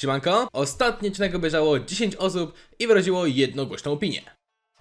Siemanko, ostatni odcinek obejrzało 10 osób i wyraziło jednogłośną opinię.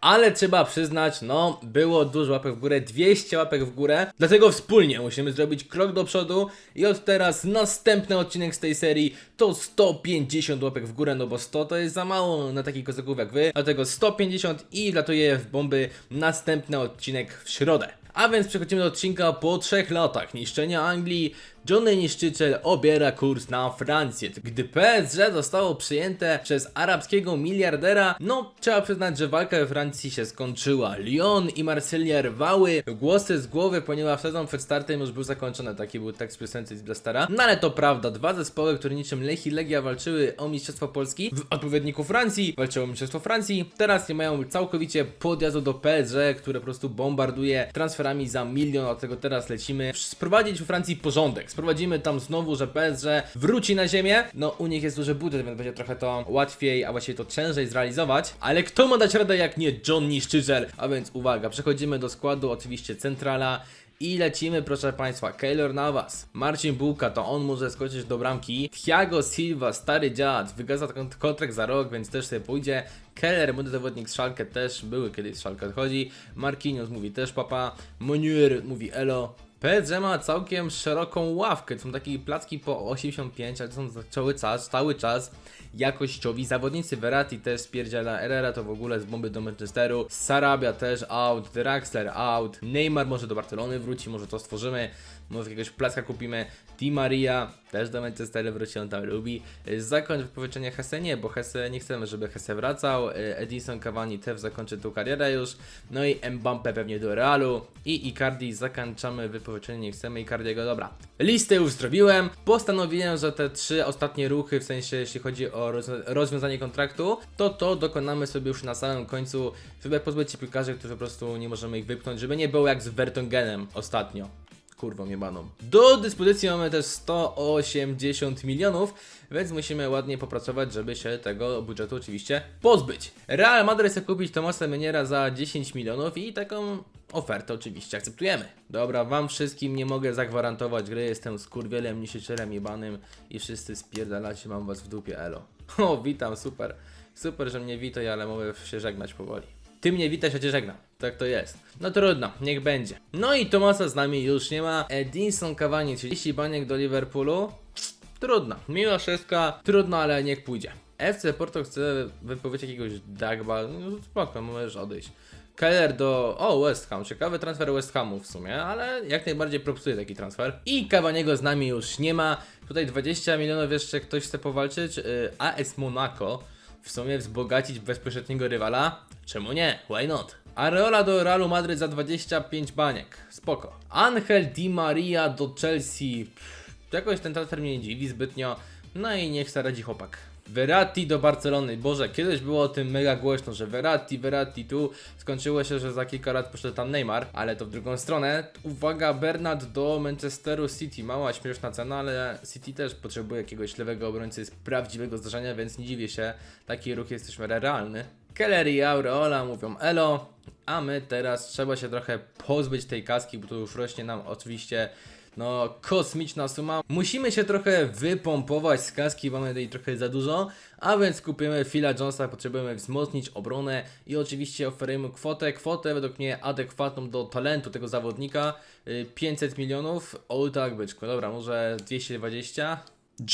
Ale trzeba przyznać, no, było dużo łapek w górę, 200 łapek w górę, dlatego wspólnie musimy zrobić krok do przodu i od teraz następny odcinek z tej serii to 150 łapek w górę, no bo 100 to jest za mało na takich kozaków jak wy, dlatego 150 i wlatuję w bomby następny odcinek w środę. A więc przechodzimy do odcinka po trzech latach niszczenia Anglii. Johnny Niszczyciel obiera kurs na Francję. Gdy PSG zostało przyjęte przez arabskiego miliardera, no trzeba przyznać, że walka we Francji się skończyła. Lyon i Marsylia rwały głosy z głowy, ponieważ sezon przed startem już był zakończony. Taki był tekst piosency z Blastara. No ale to prawda, dwa zespoły, które niczym Lech i Legia walczyły o Mistrzostwo Polski w odpowiedniku Francji, walczyły o Mistrzostwo Francji. Teraz nie mają całkowicie podjazdu do PSG, które po prostu bombarduje transferami za milion, dlatego teraz lecimy sprowadzić w Francji porządek. Sprowadzimy tam znowu, że PSG wróci na ziemię. No u nich jest duży budżet, więc będzie trochę to łatwiej, a właściwie to ciężej zrealizować. Ale kto ma dać radę jak nie John Niszczyciel? A więc uwaga, przechodzimy do składu, oczywiście centrala. I lecimy, proszę Państwa, Keylor Navas, Marcin Bułka, to on może skoczyć do bramki, Thiago Silva, stary dziad, wygasa kont- kontrakt za rok, więc też sobie pójdzie, Keller, młody zawodnik z Schalke, też były kiedyś z Schalke odchodzi, Marquinhos mówi też papa, Monier mówi elo, PSG ma całkiem szeroką ławkę, to są takie placki po 85, ale to są cały czas, cały czas jakościowi zawodnicy. Verratti też spierdziela, Herrera to w ogóle z bomby do Manchesteru, Sarabia też out, Draxler out, Neymar może do Barcelony wróci, może to stworzymy, może jakiegoś placka kupimy, Di Maria też do Manchesteru wróci, on tam lubi. Y, Zakończ wypożyczenie Hesse? Nie, bo Hesse nie chcemy, żeby Hesse wracał, Y, Edinson Cavani też zakończy tą karierę już, no i Mbappe pewnie do Realu. I Icardi zakończamy wypożyczenie, nie chcemy Icardiego, dobra. Listę już zrobiłem, postanowiłem, że te trzy ostatnie ruchy, w sensie jeśli chodzi o roz rozwiązanie kontraktu, to to dokonamy sobie już na samym końcu, żeby pozbyć się piłkarzy, którzy po prostu nie możemy ich wypchnąć, żeby nie było jak z Vertongenem ostatnio kurwą jebaną. Do dyspozycji mamy też 180 milionów, więc musimy ładnie popracować, żeby się tego budżetu oczywiście pozbyć. Real Madrid chce kupić Tomasa Meniera za 10 milionów i taką ofertę oczywiście akceptujemy. Dobra, wam wszystkim nie mogę zagwarantować gry, jestem skurwielem, niszczycielem jebanym i wszyscy spierdalacie, mam was w dupie, elo. O, witam, super. Super, że mnie witoj, ale mogę się żegnać powoli. Ty mnie witasz, ja cię żegnam. Tak to jest. No trudno, niech będzie. No i Tomasa z nami już nie ma. Edinson Cavani, 30 baniek do Liverpoolu. Trudno. Miła szóstka, trudno, ale niech pójdzie. FC Porto chce wypowiedzieć jakiegoś Dagba. No spoko, możesz odejść. Keller do. O, West Ham. Ciekawy transfer West Hamu w sumie, ale jak najbardziej propsuje taki transfer. I Cavaniego z nami już nie ma. Tutaj 20 milionów jeszcze ktoś chce powalczyć. Yy, AS Monaco w sumie wzbogacić bezpośredniego rywala? Czemu nie? Why not? Areola do Realu Madryt za 25 baniek. Spoko. Angel Di Maria do Chelsea. Pff, jakoś ten transfer mnie nie dziwi zbytnio. No i niech se radzi chłopak. Verratti do Barcelony. Boże, kiedyś było o tym mega głośno, że Verratti, Verratti tu. Skończyło się, że za kilka lat poszedł tam Neymar, ale to w drugą stronę. Uwaga, Bernard do Manchesteru City. Mała śmieszna cena, ale City też potrzebuje jakiegoś lewego obrońcy z prawdziwego zdarzenia, więc nie dziwię się. Taki ruch jest też realny. Keller i Aureola mówią elo, a my teraz trzeba się trochę pozbyć tej kaski, bo tu już rośnie nam oczywiście no kosmiczna suma. Musimy się trochę wypompować z kaski, mamy tej trochę za dużo, a więc kupimy Phila Jonesa, potrzebujemy wzmocnić obronę i oczywiście oferujemy kwotę, kwotę według mnie adekwatną do talentu tego zawodnika, y, 500 milionów, o tak byczku, dobra, może 220.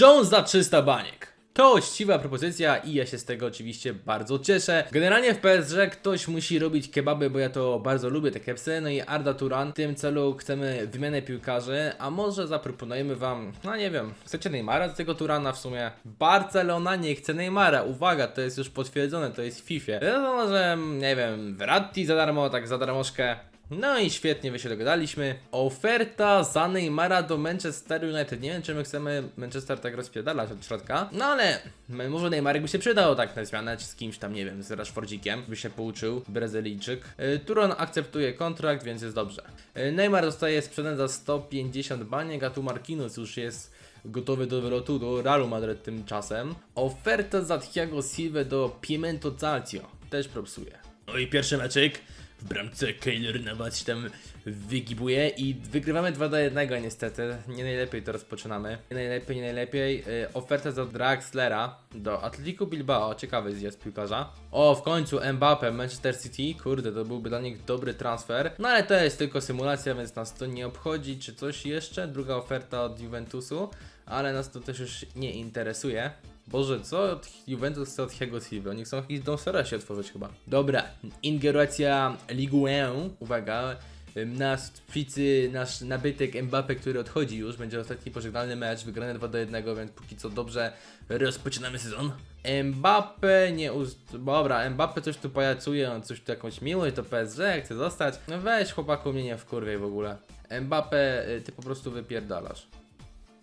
Jones za 300 baniek. To uczciwa propozycja i ja się z tego oczywiście bardzo cieszę. Generalnie w PSG ktoś musi robić kebaby, bo ja to bardzo lubię te kepsy. No i Arda Turan. W tym celu chcemy wymianę piłkarzy, a może zaproponujemy wam, no nie wiem, chcecie Neymara z tego Turana w sumie? Barcelona nie chce Neymara. Uwaga, to jest już potwierdzone, to jest w FIFA. No może, nie wiem, Verratti za darmo, tak za darmożkę. No i świetnie, wy się dogadaliśmy. Oferta za Neymara do Manchester United. Nie wiem, czy my chcemy Manchester tak rozpierdalać od środka. No ale może Neymarek by się przydał tak na zmianę, czy z kimś tam, nie wiem, z Rashfordzikiem, by się pouczył, Brazylijczyk. Y, Turon akceptuje kontrakt, więc jest dobrze. Y, Neymar dostaje sprzedany za 150 baniek, a tu Marquinhos już jest gotowy do wylotu do Realu Madrid tymczasem. Oferta za Thiago Silva do Pimento Calcio. Też propsuje. No i pierwszy meczyk w bramce Keylor Navas się tam wygibuje i wygrywamy 2 do 1 niestety. Nie najlepiej to rozpoczynamy. Nie najlepiej, nie najlepiej. Yy, oferta za Draxlera do Atletico Bilbao. Ciekawy zjazd piłkarza. O, w końcu Mbappe, Manchester City. Kurde, to byłby dla nich dobry transfer. No ale to jest tylko symulacja, więc nas to nie obchodzi. Czy coś jeszcze? Druga oferta od Juventusu. Ale nas to też już nie interesuje. Boże, co od Juventus chce od Thiago Silva? Oni chcą jakiś Don się otworzyć chyba. Dobra, ingerencja Ligue 1, uwaga. Nasz szpicy, nasz nabytek Mbappe, który odchodzi już, będzie ostatni pożegnalny mecz, wygrany 2 do 1, więc póki co dobrze rozpoczynamy sezon. Mbappe nie uz... Dobra, Mbappe coś tu pajacuje, on coś tu jakąś miłość do PSG, chce zostać. No weź chłopaku mnie nie wkurwiej w ogóle. Mbappe, y, ty po prostu wypierdalasz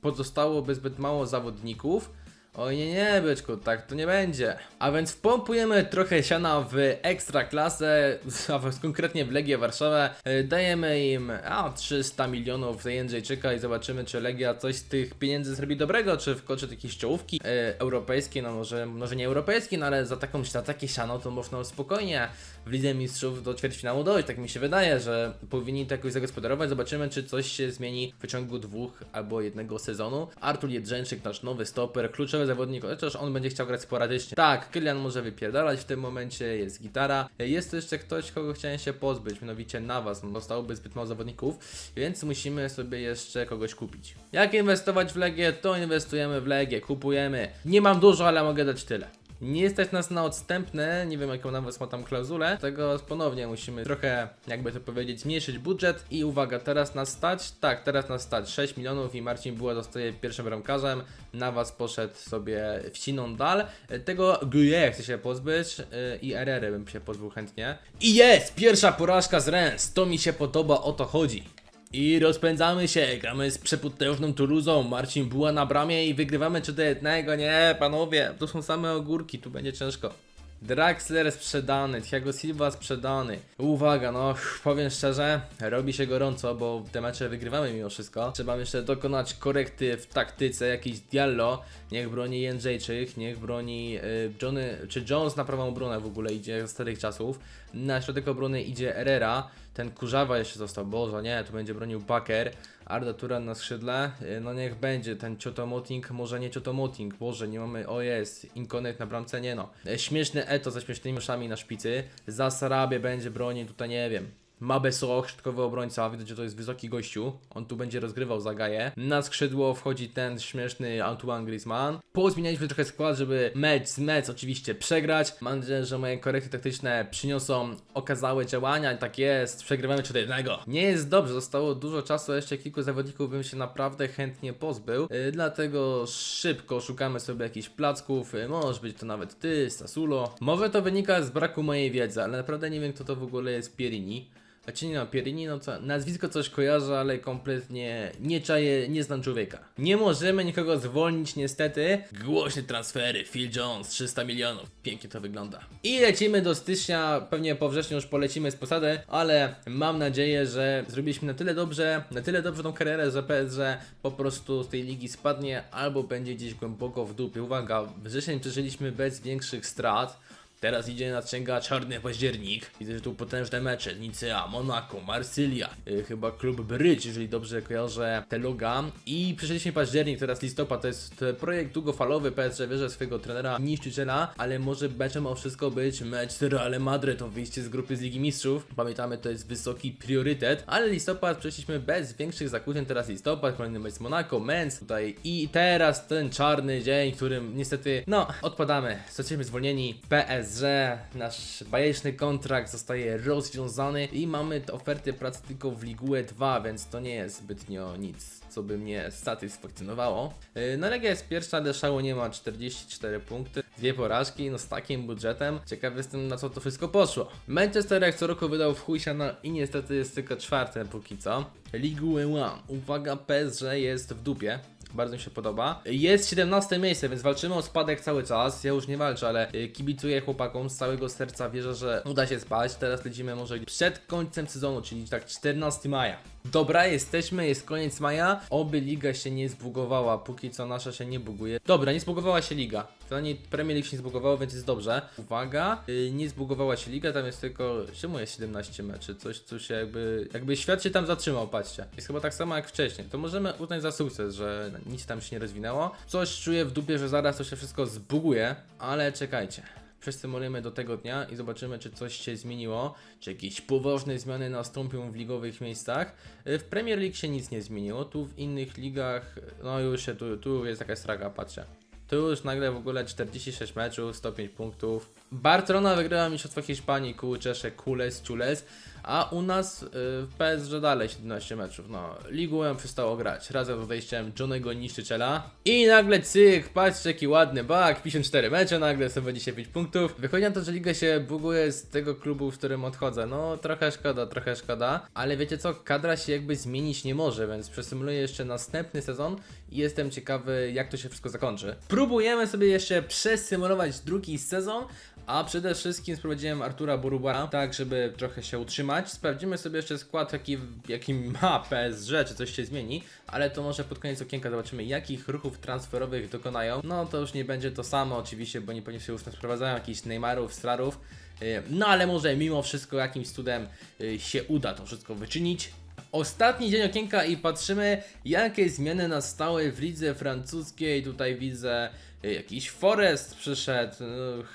pozostałoby zbyt mało zawodników. Oj nie, nie, byczku, tak to nie będzie. A więc wpompujemy trochę siana w ekstra klasę, a konkretnie w Legię Warszawę. E, Dajemy im a, 300 milionów za Jędrzejczyka i zobaczymy, czy Legia coś z tych pieniędzy zrobi dobrego, czy wkoczy do jakiejś czołówki e, europejskiej, no może, może nie europejskiej, no ale za, taką, za takie siano to można spokojnie w Lidze Mistrzów do ćwierćfinału dojść. Tak mi się wydaje, że powinni to jakoś zagospodarować. Zobaczymy, czy coś się zmieni w ciągu dwóch albo jednego sezonu. Artur Jedrzęczyk, nasz nowy stoper, kluczowy zawodnik, chociaż on będzie chciał grać sporadycznie. Tak, Kylian może wypierdalać w tym momencie, jest gitara. Jest jeszcze ktoś, kogo chciałem się pozbyć, mianowicie Navas. No, Zostałoby zbyt mało zawodników, więc musimy sobie jeszcze kogoś kupić. Jak inwestować w Legię, to inwestujemy w Legię, kupujemy. Nie mam dużo, ale mogę dać tyle. Nie stać nas na odstępne, nie wiem jaką nawet ma tam klauzulę, tego ponownie musimy trochę, jakby to powiedzieć, zmniejszyć budżet i uwaga, teraz nas stać? Tak, teraz nas stać 6 milionów i Marcin Buła zostaje pierwszym bramkarzem, na was poszedł sobie w siną dal, tego Guye chce się pozbyć yy, i RR bym się pozbył chętnie. I jest! Pierwsza porażka z Rennes, to mi się podoba, o to chodzi. I rozpędzamy się, gramy z przepotężną Toulousą, Marcin Buła na bramie i wygrywamy 3 do 1. Nie, panowie, to są same ogórki, tu będzie ciężko. Draxler sprzedany, Thiago Silva sprzedany. Uwaga, no powiem szczerze, robi się gorąco, bo te mecze wygrywamy mimo wszystko. Trzeba jeszcze dokonać korekty w taktyce, jakiś Diallo, niech broni Jędrzejczyk, niech broni y, Johnny, czy Jones na prawą obronę w ogóle idzie z starych czasów. Na środek obrony idzie Herrera, ten Kurzawa jeszcze został, Boże, nie, tu będzie bronił Baker. Arda Turan na skrzydle, y, no niech będzie ten Ciotomoting, może nie Ciotomoting, Boże, nie mamy, o jest, Inkonek na bramce, nie no. E, Śmieszny Eto ze śmiesznymi uszami na szpicy, za Sarabie będzie bronił, tutaj nie wiem. Mabesoch, środkowy obrońca, widać, że to jest wysoki gościu. On tu będzie rozgrywał za Gaję. Na skrzydło wchodzi ten śmieszny Antoine Griezmann. Pozmienialiśmy trochę skład, żeby mecz z mecz oczywiście przegrać. Mam nadzieję, że moje korekty taktyczne przyniosą okazałe działania. Tak jest, przegrywamy 4 jednego. Nie jest dobrze, zostało dużo czasu, jeszcze kilku zawodników bym się naprawdę chętnie pozbył. Yy, dlatego szybko szukamy sobie jakichś placków. Yy, może być to nawet ty, Sasulo. Może to wynika z braku mojej wiedzy, ale naprawdę nie wiem, kto to w ogóle jest Pierini. Znaczy nie no, Pierini, no co, nazwisko coś kojarzę, ale kompletnie nie czaję, nie znam człowieka. Nie możemy nikogo zwolnić niestety. Głośne transfery, Phil Jones, 300 milionów. Pięknie to wygląda. I lecimy do stycznia, pewnie po wrześniu już polecimy z posady, ale mam nadzieję, że zrobiliśmy na tyle dobrze, na tyle dobrze tą karierę, że PSG po prostu z tej ligi spadnie albo będzie gdzieś głęboko w dupie. Uwaga, wrzesień przeżyliśmy bez większych strat. Teraz idzie nadciąga czarny październik. Widzę, że tu potężne mecze. Nicea, Monaco, Marsylia. Yy, chyba klub Brycz, jeżeli dobrze kojarzę te loga. I przeszliśmy październik, teraz listopad. To jest projekt długofalowy. PSG wierzy swojego trenera niszczyciela, ale może meczem o wszystko być mecz z Realem Madryt. To wyjście z grupy z Ligi Mistrzów. Pamiętamy, to jest wysoki priorytet. Ale listopad przeszliśmy bez większych zakłóceń. Teraz listopad, kolejny mecz Monaco, Mens tutaj. I teraz ten czarny dzień, którym niestety, no, odpadamy. Zostaliśmy zwolnieni. PS że nasz bajeczny kontrakt zostaje rozwiązany i mamy te oferty pracy tylko w Ligue 2, więc to nie jest zbytnio nic, co by mnie satysfakcjonowało. Yy, No Legia jest pierwsza, ale szału nie ma 44 punkty, dwie porażki, no z takim budżetem. Ciekaw jestem na co to wszystko poszło. Manchester jak co roku wydał w chuj siana i niestety jest tylko czwarte póki co. Ligue 1, uwaga, PSG jest w dupie. Bardzo mi się podoba. Jest 17 miejsce, więc walczymy o spadek cały czas. Ja już nie walczę, ale y, kibicuję chłopakom z całego serca. Wierzę, że uda się spać. Teraz lecimy może przed końcem sezonu, czyli tak 14 maja. Dobra, jesteśmy, jest koniec maja. Oby liga się nie zbugowała, póki co nasza się nie buguje. Dobra, nie zbugowała się liga. Przynajmniej Premier League się nie zbugowało, więc jest dobrze. Uwaga, yy, nie zbugowała się liga, tam jest tylko, czemu jest 17 meczy? Coś, co się jakby, jakby świat się tam zatrzymał, patrzcie. Jest chyba tak samo jak wcześniej. To możemy uznać za sukces, że nic tam się nie rozwinęło. Coś czuję w dupie, że zaraz to się wszystko zbuguje, ale czekajcie. Przestymulujemy do tego dnia i zobaczymy, czy coś się zmieniło, czy jakieś poważne zmiany nastąpią w ligowych miejscach. Y, W Premier League się nic nie zmieniło, tu w innych ligach, no już się, tu, tu jest jakaś straga, patrzę. Tu już nagle w ogóle 46 meczów, 105 punktów. Barcelona wygrała Mistrzostwo Hiszpanii, Kułczesze, Kules, Ciules, a u nas y, w PSG dalej 17 meczów. No, Ligę przestało grać razem z odejściem Johnego Niszczyciela. I nagle cyk, patrzcie jaki ładny bak, 54 mecze, nagle 125 punktów. Wychodzi na to, że liga się buguje z tego klubu, w którym odchodzę. No, trochę szkoda, trochę szkoda. Ale wiecie co, kadra się jakby zmienić nie może, więc przesymuluję jeszcze następny sezon i jestem ciekawy jak to się wszystko zakończy. Próbujemy sobie jeszcze przesymulować drugi sezon, a przede wszystkim sprowadziłem Artura Borubara, tak żeby trochę się utrzymać. Sprawdzimy sobie jeszcze skład, jaki, jaki ma PSG, czy coś się zmieni, ale to może pod koniec okienka zobaczymy, jakich ruchów transferowych dokonają. No to już nie będzie to samo oczywiście, bo nie pewnie się już tam sprowadzają jakichś Neymarów, Strarów. Yy, No ale może mimo wszystko jakimś cudem yy, się uda to wszystko wyczynić. Ostatni dzień okienka i patrzymy, jakie zmiany nastały w lidze francuskiej. Tutaj widzę y, jakiś Forest przyszedł,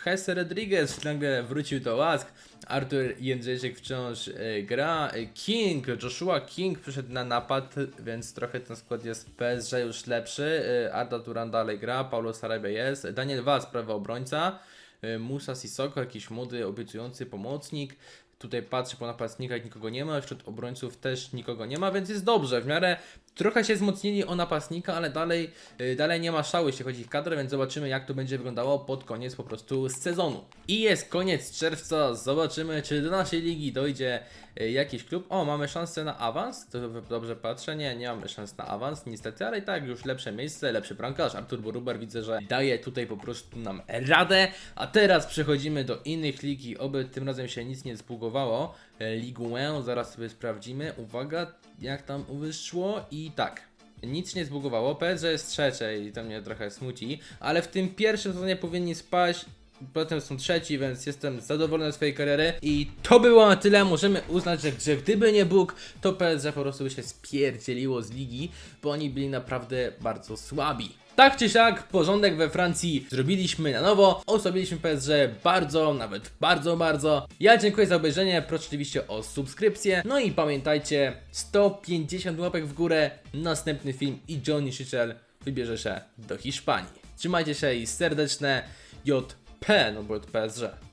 Hesse Rodriguez nagle wrócił do łask, Artur Jędrzejczyk wciąż y, gra, y, King, Joshua King przyszedł na napad, więc trochę ten skład jest PSG już lepszy, Arda Turan dalej gra, Paulo Sarabia jest, Daniel Vaz prawy obrońca, Musa Sissoko, jakiś młody, obiecujący pomocnik. Tutaj patrzę po napastnikach, nikogo nie ma, wśród obrońców też nikogo nie ma, więc jest dobrze. W miarę trochę się wzmocnili o napastnika, ale dalej, y, dalej nie ma szału, jeśli chodzi o kadrę, więc zobaczymy jak to będzie wyglądało pod koniec po prostu sezonu. I jest koniec czerwca, zobaczymy czy do naszej ligi dojdzie y, jakiś klub. O, mamy szansę na awans, to dobrze patrzę, nie, nie mamy szans na awans niestety, ale i tak już lepsze miejsce, lepszy bramkarz. Artur Boruber widzę, że daje tutaj po prostu nam radę, a teraz przechodzimy do innych ligi, oby tym razem się nic nie zbugowało. E, Ligę zaraz sobie sprawdzimy, uwaga, jak tam wyszło i tak. Nic nie zbugowało, PSG jest trzecie i to mnie trochę smuci, ale w tym pierwszym sezonie powinni spaść Potem są trzeci, więc jestem zadowolony ze swojej kariery. I to było na tyle. Możemy uznać, że, że gdyby nie Bóg, to PSG po prostu by się spierdzieliło z ligi, bo oni byli naprawdę bardzo słabi. Tak czy siak, porządek we Francji zrobiliśmy na nowo. Osłabiliśmy PSG bardzo, nawet bardzo, bardzo. Ja dziękuję za obejrzenie. Proszę oczywiście o subskrypcję. No i pamiętajcie, 150 łapek w górę. Następny film i Johnny Szyczel wybierze się do Hiszpanii. Trzymajcie się i serdeczne JP, no bo to PSG.